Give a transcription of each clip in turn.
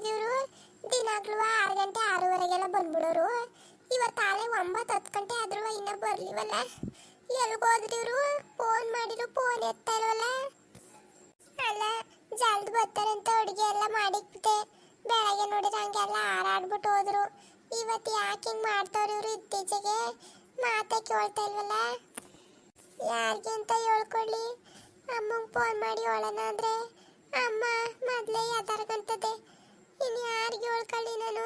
ಮಾಡ್ತಿದ್ದೀವ್ರು ದಿನಾಗ್ಲೂ ಆರು ಗಂಟೆ ಆರೂವರೆಗೆಲ್ಲ ಬಂದ್ಬಿಡೋರು. ಇವತ್ತು ಆಳೆ ಒಂಬತ್ತು ಹತ್ತು ಗಂಟೆ ಆದ್ರೂ ಇನ್ನೂ ಬರ್ಲಿವಲ್ಲ. ಎಲ್ಗೋದ್ರಿವ್ರು ಫೋನ್ ಮಾಡಿದ್ರು, ಫೋನ್ ಎತ್ತಾ ಇಲ್ವಲ್ಲ? ಅಲ್ಲ, ಜಲ್ದಿ ಬರ್ತಾರೆ ಅಂತ ಅಡುಗೆ ಎಲ್ಲ ಮಾಡಿಕ್ಬಿಟ್ಟೆ ಬೆಳಗ್ಗೆ ನೋಡಿದ್ರೆ ಹಂಗೆಲ್ಲ ಹಾರಾಡ್ಬಿಟ್ಟು ಹೋದ್ರು. ಇವತ್ತು ಯಾಕೆ ಹಿಂಗೆ ಮಾಡ್ತಾವ್ರಿ ಇವರು ಇತ್ತೀಚೆಗೆ? ಮಾತೇ ಕೇಳ್ತಾ ಇಲ್ವಲ್ಲ? ಯಾರಿಗೆ ಅಂತ ಹೇಳ್ಕೊಳ್ಳಿ? ಅಮ್ಮಂಗೆ ಫೋನ್ ಮಾಡಿ ಹೇಳೋಣ ಅಂದರೆ. ಅಮ್ಮ, ಮೊದಲೇ ಯಾವ್ದಾರ್ಗಂತದೆ ಇನ್ನು ಯಾರಿಗೆ ಹೇಳ್ಕೊಳ್ಳಿ ನಾನು?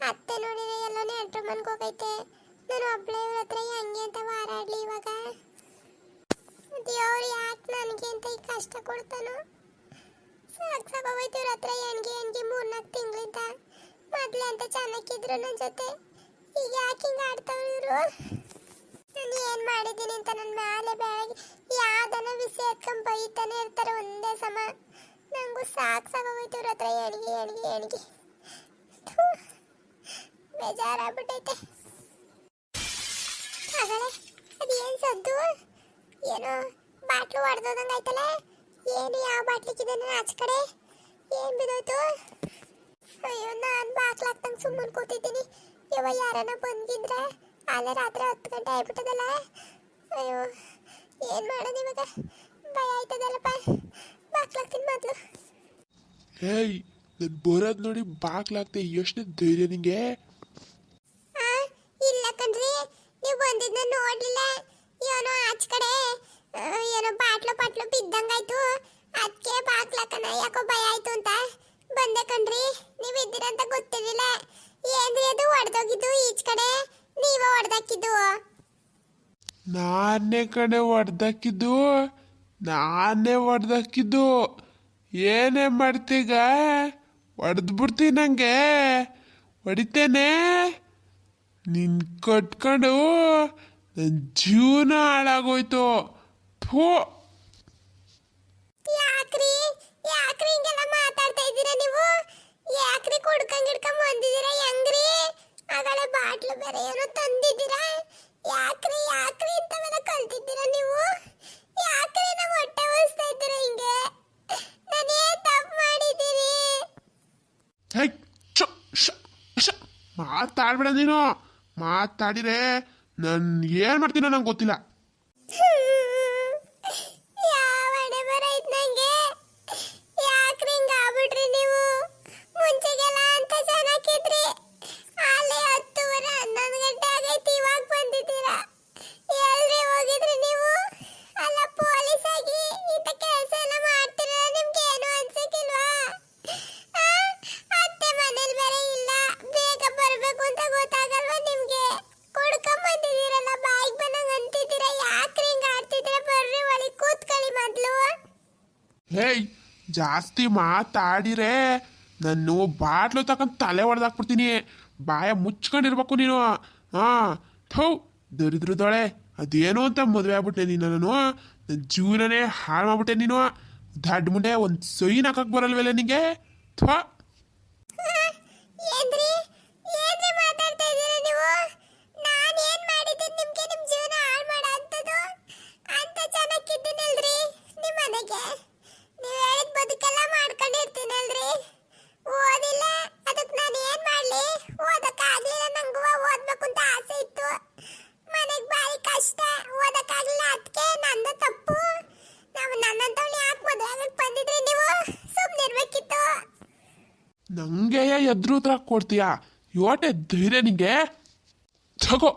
ಅತ್ತೆ ನೋಡಿದ್ರೆ ಎಲ್ಲ ನೆಂಟ್ರು ಮನ್ಗೆ ಹೋಗೈತೆ. ನಾನು ಒಬ್ಳೆ ಇವ್ರ ಹತ್ರ ಹೆಂಗೆ ಅಂತ ವಾರಾಡ್ಲಿ ಇವಾಗ. ದೇವ್ರು ಯಾಕೆ ನನಗೆ ಅಂತ ಈ ಕಷ್ಟ ಕೊಡ್ತಾನೋ? ಸಾಕು ಸಾಕೋಗೋಯ್ತು ಇವ್ರ ಹತ್ರ ಹೆಣ್ಗೆ ಹೆಣ್ಗೆ ಮೂರ್ನಾಲ್ಕು ತಿಂಗಳಿಂದ. ಮೊದಲೇ ಅಂತ ಚೆನ್ನಾಗಿದ್ರು ನನ್ನ ಜೊತೆ. ಈಗ ಯಾಕೆ ಹಿಂಗೆ ಆಡ್ತಾವ್ರು ಇವರು? ನಾನು ಏನು ಮಾಡಿದ್ದೀನಿ ಅಂತ ನನ್ನ ಮೇಲೆ ಬೆಳಗ್ಗೆ ಯಾವ್ದನ್ನ ಬಿಸಿ ಎತ್ಕೊಂಡು ಬೈತಾನೆ ಇರ್ತಾರೆ ಒಂದೇ ಸಮ. ನಂಗೂ ಸಾಕು ಸಾಕೋಗೋಯ್ತು ಇವ್ರ ಹತ್ರ. ಹೆಣ್ಗೆ ಹೆಣ್ಗೆ ಥು, ಬೇಜಾರಾಗ್ಬಿಟ್ಟೈತೆ. ಹಾಗಾದ್ರೆ ಅದೇನು ಸದ್ದು? ಏನೋ ಬಾಟ್ಲು ಹೊಡೆದೋದಂಗೆ ಏನು ಯಾವ ಬಾಟ್ಲಿಕ್ಕಿದೆ ನಾನು ಆಚೆ ಕಡೆ? ಏನು ಬಿದ್ದೋಯ್ತು? ಅಯ್ಯೋ ನಾನು ಬಾಕ್ಲಾಕ್ತಂಗೆ ಸುಮ್ಮನೆ ಕೂತಿದ್ದೀನಿ. ಇವ ಯಾರನ್ನ ಬಂದಿದ್ರೆ ಅಲ್ಲೇ ರಾತ್ರಿ ಹತ್ತು ಗಂಟೆ ಆಗ್ಬಿಟ್ಟದಲ್ಲ? ಅಯ್ಯೋ ಏನು ಮಾಡೋದು ಇವಾಗ? ಭಯ ಆಯ್ತದಲ್ಲಪ್ಪ. ಬಾಕ್ಲಾಕ್ತೀನಿ ಮೊದಲು ಹೇಯ್ ನಾನು ಬರೋದು ನೋಡಿ ಬಾಕ್ಲಾಗ್ತೆ ಎಷ್ಟು ಧೈರ್ಯ ನಿಂಗೆ? ಇಲ್ಲ ಕಣ್ರಿ ನೀವು ಬಂದಿದ್ದ ನೋಡ್ಲಿಲ್ಲ. ಏನೋ ಆಚ ಕಡೆ ಏನೋ ಬಾಟ್ಲು ಬಾಟ್ಲು ಬಿದ್ದಂಗಾಯ್ತು. ಅದಕ್ಕೆ ಬಾಕ್ಲಾಕನ ಯಾಕೋ ಭಯ ಆಯ್ತು ಅಂತ. ಬಂದೆ ಕಣ್ರಿ ನೀವು ಇದ್ದೀರಂತ ಗೊತ್ತಿರಲಿಲ್ಲ. ಏನ್ರಿ ಅದು ಹೊಡೆದೋಗಿದ್ದು ಈಚ ಕಡೆ? ನೀವೇ ಹೊಡೆದಾಕಿದ್ದು ನಾನೇ ಕಡೆ ಹೊಡ್ದಾಕಿದ್ದು ನಾನೇ ಹೊಡ್ದಾಕಿದ್ದು ಏನೇ ಮಾಡ್ತೀಗ? ಹೊಡೆದ್ಬಿಡ್ತೀನಿ ನಂಗೆ. ಹೊಡಿತೇನೆ. ನಿನ್ ಕಟ್ಕೊಂಡು ನನ್ನ ಜೀವನ ಹಾಳಾಗೋಯ್ತು. ಥೂ. ಯಾಕ್ರಿ? ಯಾಕ್ರಿ ಹಿಂಗೆಲ್ಲ ಮಾತಾಡ್ತಾ ಇದ್ದೀರಾ ನೀವು? ಯಾಕ್ರಿ ಕುಡ್ಕಂಗ್ ಹಿಡ್ಕೊಂಡ್ ಬಂದಿದ್ದೀರಾ? ಹೆಂಗ್ರಿ? ಆಗಲೇ ಬಾಟ್ಲು ಬೇರೆ ಏನೋ ತಂದಿದ್ದೀರಾ? ಯಾಕ್ರಿ ಯಾಕ್ರಿ ಇಂಥವೆಲ್ಲ ಕಲ್ತಿದ್ದೀರಾ ನೀವು ಯಾಕ್ರಿ ನಮ್ಮ ಹೊಟ್ಟೆ ಉಳಿಸ್ತಾ ಇದ್ದೀರಾ ಹಿಂಗೆ ನಾನೇ ತಪ್ಪು ಮಾಡಿದ್ದೀರಿ ಹೇ ಶ ಶ ಮಾತಾಡ್ಬೇಡ ನೀನು. ಮಾತಾಡಿರೆ ನನ್ ಏನು ಮಾಡ್ತೀನೋ ನಂಗೆ ಗೊತ್ತಿಲ್ಲ. ಹೇಯ್, ಜಾಸ್ತಿ ಮಾತಾಡಿರೆ. ನಾನು ಬಾಟ್ಲು ತಕೊಂಡು ತಲೆ ಹೊಡೆದಾಕ್ಬಿಡ್ತೀನಿ ಬಾಯ ಮುಚ್ಕೊಂಡಿರ್ಬೇಕು ನೀನು. ಹಾಂ, ಥೌ ದರಿದ್ರದೊಳೆ ಅದೇನು ಅಂತ ಮದುವೆ ಆಗ್ಬಿಟ್ಟೆ ನೀನು ನಾನು ನನ್ನ ಜೀವನನೇ ಹಾಳು ಮಾಡ್ಬಿಟ್ಟೆ ನೀನು. ದಡ್ಡ ಮುಂಡೆ ಒಂದು ಸೈನ್ ಹಾಕಕ್ಕೆ ಬರಲ್ವಲ್ಲ ನಿಂಗೆ? ಥ್ವಾ ಏನ್ರಿ? ನಂಗೆ ಎದ್ರು ಉತ್ತರ ಕೊಡ್ತೀಯಾ? ಯೋಟೆ ಧೈರ್ಯ ನಿಂಗೆ ತಗೋ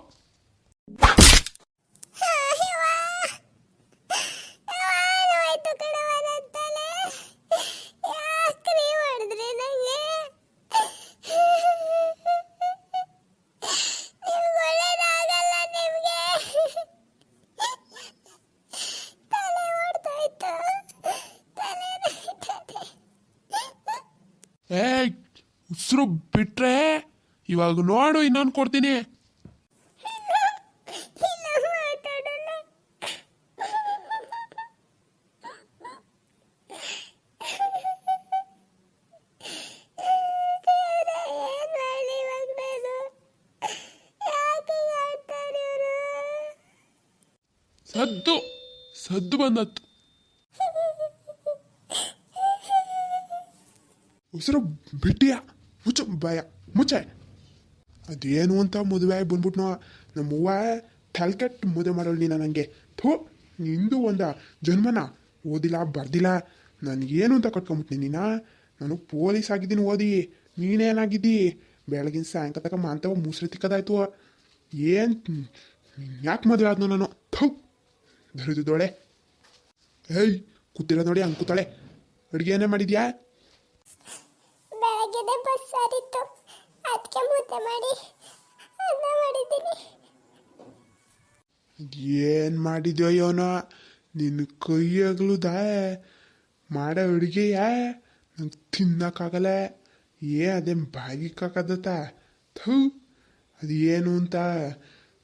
ಆಯ್ತು ಕಣವ ನನ್ ತಲೆ ಯಾಕ್ರಿ ಹೊಡೆದ್ರಿ ನಂಗೆ ನಿಮ್ಗೆ ಒಳ್ಳೇದಾಗಲ್ಲ ನಿಮ್ಗೆ ತಲೆ ಹೊಡ್ದೋಯ್ತು ತಲೆ ನೋಯ್ತದೆ. ಏಯ್ ಉಸಿರು ಬಿಟ್ರೆ ಇವಾಗ ನೋಡು ಇನ್ನೊಂದು ಕೊಡ್ತೀನಿ? ಸದ್ದು ಸದ್ದು ಬಂದತ್ತು ಉಸಿರು ಬಿಟ್ಟಿಯ ಮುಚ್ಚು, ಭಯ, ಮುಚ್ಚೆ. ಅದೇನು ಅಂತ ಮದುವೆ ಆಗಿ ಬಂದ್ಬಿಟ್ನೋ ನಮ್ಮವ್ವ ತಲ್ಕೆಟ್ ಮದುವೆ ಮಾಡೋಳು ನೀನು ನನಗೆ ಥೋ, ನಿಂದು ಒಂದ ಜನ್ಮನ ಓದಿಲ್ಲ, ಬರ್ದಿಲ್ಲ. ನನಗೇನು ಅಂತ ಕಟ್ಕೊಂಬಿಟ್ನಿ ನೀನ? ನಾನು ಪೊಲೀಸ್ ಆಗಿದ್ದೀನಿ, ಓದಿ. ನೀನೇನಾಗಿದ್ದಿ ಬೆಳಗಿನ ಸಾಯಂಕಾಲ ತಕ ಮಾಂತವ ಮುಸ್ರಿ ತಿಕ್ಕದಾಯ್ತು. ಏನು, ಯಾಕೆ ಮದುವೆ ಆದ್ನೋ ನಾನು? ಥೌ ದೊಳೆ ಏಯ್ ಕೂತಿರೋ ನೋಡಿ ಹಂಗೆ ಕೂತಾಳೆ. ಅಡುಗೆ ಏನೇ ಮಾಡಿದ್ಯಾ? ಬೆಳಗ್ಗೆದೆ ಬಸ್ ಸಾರಿತ್ತು ಅದಕ್ಕೆ ಮುದ್ದೆ ಮಾಡಿ ಅನ್ನ ಮಾಡಿದ್ದೀನಿ. ಏನು ಮಾಡಿದ್ಯೋ ಯೋನೋ ನಿನ್ನ ಕೈಯಾಗ್ಲುದ ಮಾಡೋ ಅಡುಗೆಯ? ನಂಗೆ ತಿನ್ನಕ್ಕಾಗಲ್ಲ. ಏ ಅದೇನು ಬಾಗಿಕ್ಕಾಗದತ್ತ ಥೂ, ಅದು ಏನು ಅಂತ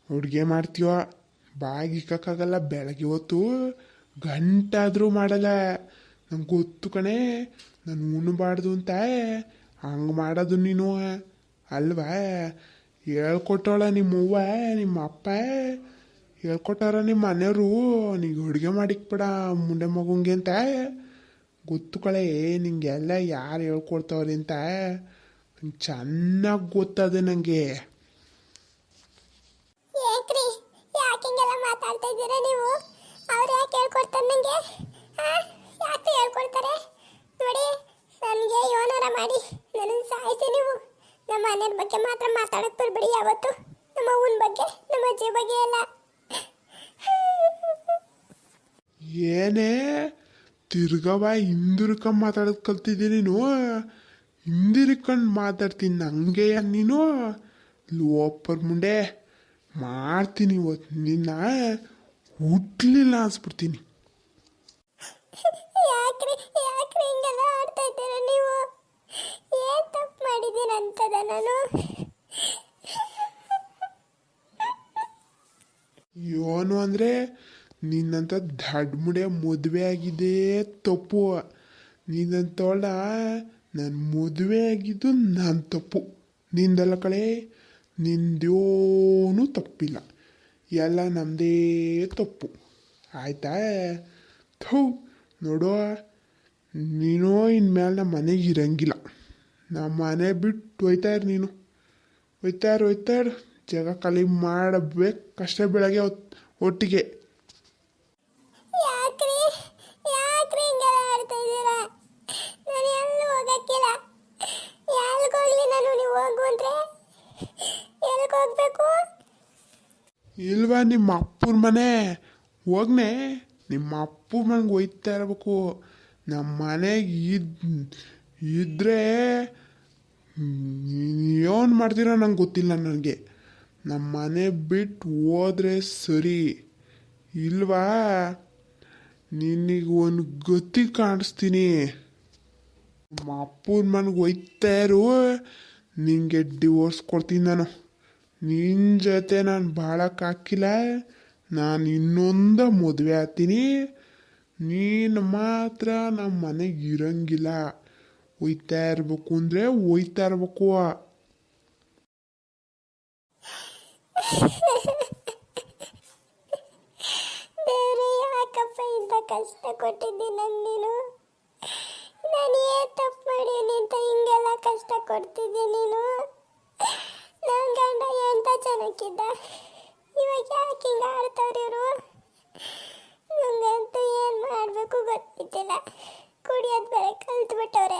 ಅಡುಗೆ ಮಾಡ್ತೀವೋ ಬಾಗಿಕ್ಕಾಗಲ್ಲ ಬೆಳಗ್ಗೆ ಹೊತ್ತು ಗಂಟಾದರೂ ಮಾಡಲ್ಲ. ನಂಗೆ ಗೊತ್ತು ಕಣೆ, ನಾನು ಉಣ್ಣಬಾರ್ದು ಅಂತ. ಹಂಗೆ ಮಾಡೋದು ನೀನು. ಅಲ್ವಾ? ಹೇಳ್ಕೊಟ್ಟವಳ ನಿಮ್ಮವ್ವ ನಿಮ್ಮ ಅಪ್ಪ ಹೇಳ್ಕೊಟ್ಟಾರ ನಿಮ್ಮ ಮನೆಯವರು. ನಿಂಗೆ ಅಡುಗೆ ಮಾಡಿಕ್ಬೇಡ ಮುಂಡೆ ಮಗುಂಗೆ ಅಂತ. ಗೊತ್ತುಕೊಳೆ, ನಿಂಗೆಲ್ಲ ಯಾರು ಹೇಳ್ಕೊಡ್ತಾವ್ರಿ ಅಂತ. ಚೆನ್ನಾಗಿ ಗೊತ್ತದೆ ನನಗೆ ಮಾಡಿ. ನನ್ನ ಸಾಯಿಸಿ ನೀವು. ನಮ್ಮ ಮನೆಯ ಬಗ್ಗೆ ಮಾತ್ರ ಮಾತಾಡಕ್ ಬರ್ಬೇಡಿ ಯಾವತ್ತು. ನಮ್ಮ ಅವ್ವನ ಬಗ್ಗೆ ನಮ್ಮ ಅಜ್ಜಿ ಬಗ್ಗೆ ಎಲ್ಲ. ಏನೇ? ತಿರ್ಗವ ಹಿಂದಿರ್ಕೊಂಡು ಮಾತಾಡೋದು ಕಲ್ತಿದ್ದೀನಿ ನೀನು. ಹಿಂದಿರ್ಕೊಂಡು ಮಾತಾಡ್ತೀನಿ ನಂಗೆಯ ನೀನು? ಲೋಪರ್ ಮುಂಡೆ. ಮಾಡ್ತೀನಿ ಇವತ್ತು ನಿನ್ನ. ಹುಟ್ಲಿಲ್ಲ ಅನ್ಸ್ಬಿಡ್ತೀನಿ. ಯಾಕ್ರಿ ಯಾಕ್ರಿ ಹಿಂಗೆಲ್ಲ ಆಡ್ತಾ ಇದ್ದೀರ ನೀವು? ಏನ್ ತಪ್ಪು ಮಾಡಿದ್ದೀನಿ ಅಂತದ ನಾನು ಯೋನು ಅಂದರೆ ನಿನ್ನಂಥ ದಡ್ಮುಡೆ ಮದುವೆ ಆಗಿದೆ ತಪ್ಪು. ನೀನಂತವಳ ನಾನು ಮದುವೆ ಆಗಿದ್ದು ನನ್ನ ತಪ್ಪು. ನಿಂದಲ್ಲ ಕಳೆ ನಿಂದೇನೂ ತಪ್ಪಿಲ್ಲ. ಎಲ್ಲ ನಮ್ಮದೇ ತಪ್ಪು. ಆಯ್ತಾ? ಥೌ ನೋಡೋ ನೀನು ಇನ್ಮೇಲೆ ನಮ್ಮ ಮನೆಗೆ ಇರಂಗಿಲ್ಲ. ನಮ್ಮ ಮನೆ ಬಿಟ್ಟು ಹೋಯ್ತಾಯಿರು ಇರು ನೀನು. ಹೋಯ್ತಾ ಇರು ಹೋಯ್ತಾ ಇರು. ಜಾಗ ಖಾಲಿ ಮಾಡಬೇಕು. ಕಷ್ಟ ಬೆಳಗ್ಗೆ ಒಟ್ಟಿಗೆ. ಇಲ್ವಾ ನಿಮ್ಮ ಅಪ್ಪನ ಮನೆ? ಹೋಗ್ನೆ. ನಿಮ್ಮ ಅಪ್ಪ ಮನೆಗೆ ಹೋಯ್ತಾ ಇರಬೇಕು. ನಮ್ಮ ಮನೆಗೆ ಇದ್ ಇದ್ರೆ ಏನು ಮಾಡ್ತೀರೋ ನಂಗೆ ಗೊತ್ತಿಲ್ಲ ನನಗೆ. ನಮ್ಮ ಮನೆ ಬಿಟ್ಟು ಹೋದ್ರೆ ಸರಿ. ಇಲ್ವಾ? ನಿನಗೆ ಒಂದು ಗತಿ ಕಾಣಿಸ್ತೀನಿ. ನಮ್ಮ ಅಪ್ಪನ ಮನೆಗೆ ಒಯ್ತಾ ಇರು. ನಿಂಗೆ ಡಿವೋರ್ಸ್ ಕೊಡ್ತೀನಿ ನಾನು. ನಿನ್ನ ಜೊತೆ ನಾನು ಹಾಕಿಲ್ಲ. ನಾನು ಇನ್ನೊಂದು ಮದುವೆ ಆಗ್ತೀನಿ. ನೀನು ಮಾತ್ರ ನಮ್ಮ ಮನೆಗೆ ಇರಂಗಿಲ್ಲ. ಒಯ್ತಾ ಇರ್ಬೇಕು ಅಂದರೆ ಒಯ್ತಾ ಇರ್ಬೇಕು ಬೇರೆ ಯಾಕಪ್ಪ ಇಂಥ ಕಷ್ಟ ಕೊಟ್ಟಿದ್ದೀನಿ ನಂಗೆ ನೀನು ತಪ್ಪು ಮಾಡೀನಿ ಅಂತ ಹಿಂಗೆಲ್ಲ ಕಷ್ಟ ಕೊಡ್ತಿದ್ದೆ ನೀನು ನನ್ನ ಗಂಡ ಎಂಥ ಚೆನ್ನಾಗಿದ್ದ ಇವಾಗ ಯಾಕೆ ಹಿಂಗೆ ಆಡ್ತವ್ರು ಇವರು ನಂಗಂತೂ ಏನು ಮಾಡಬೇಕು ಗೊತ್ತಿದ್ದಿಲ್ಲ ಕುಡಿಯೋದು ಬೇರೆ ಕಲ್ತ್ಬಿಟ್ಟವ್ರೆ